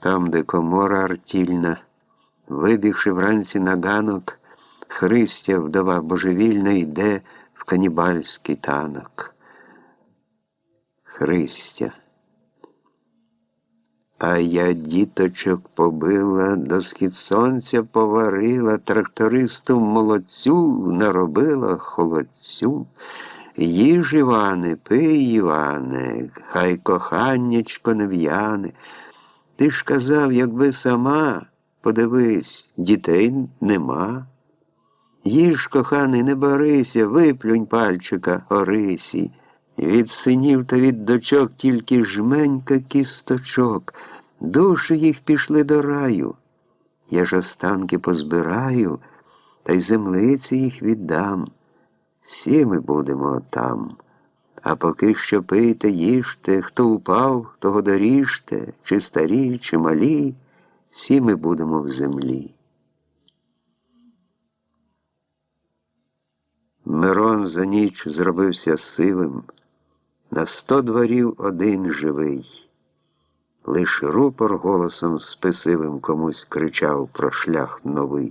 Там, де комора артільна, вибігши вранці на ганок, Христя, вдова божевільна, йде в канібальський танок. Христя. А я діточок побила, до схід сонця поварила, трактористу молодцю наробила холодцю. Їж, Іване, пий, Іване, хай коханнячко не в'яне. Ти ж казав, якби сама, подивись, дітей нема. Їж, коханий, не борися, виплюнь пальчика Орисі. Від синів та від дочок тільки жменька кісточок, душі їх пішли до раю. Я ж останки позбираю, та й землиці їх віддам. Всі ми будемо там. А поки що пийте, їжте, хто упав, того доріжте, чи старі, чи малі, всі ми будемо в землі. Мирон за ніч зробився сивим, на сто дворів один живий. Лиш рупор голосом спесивим комусь кричав про шлях новий.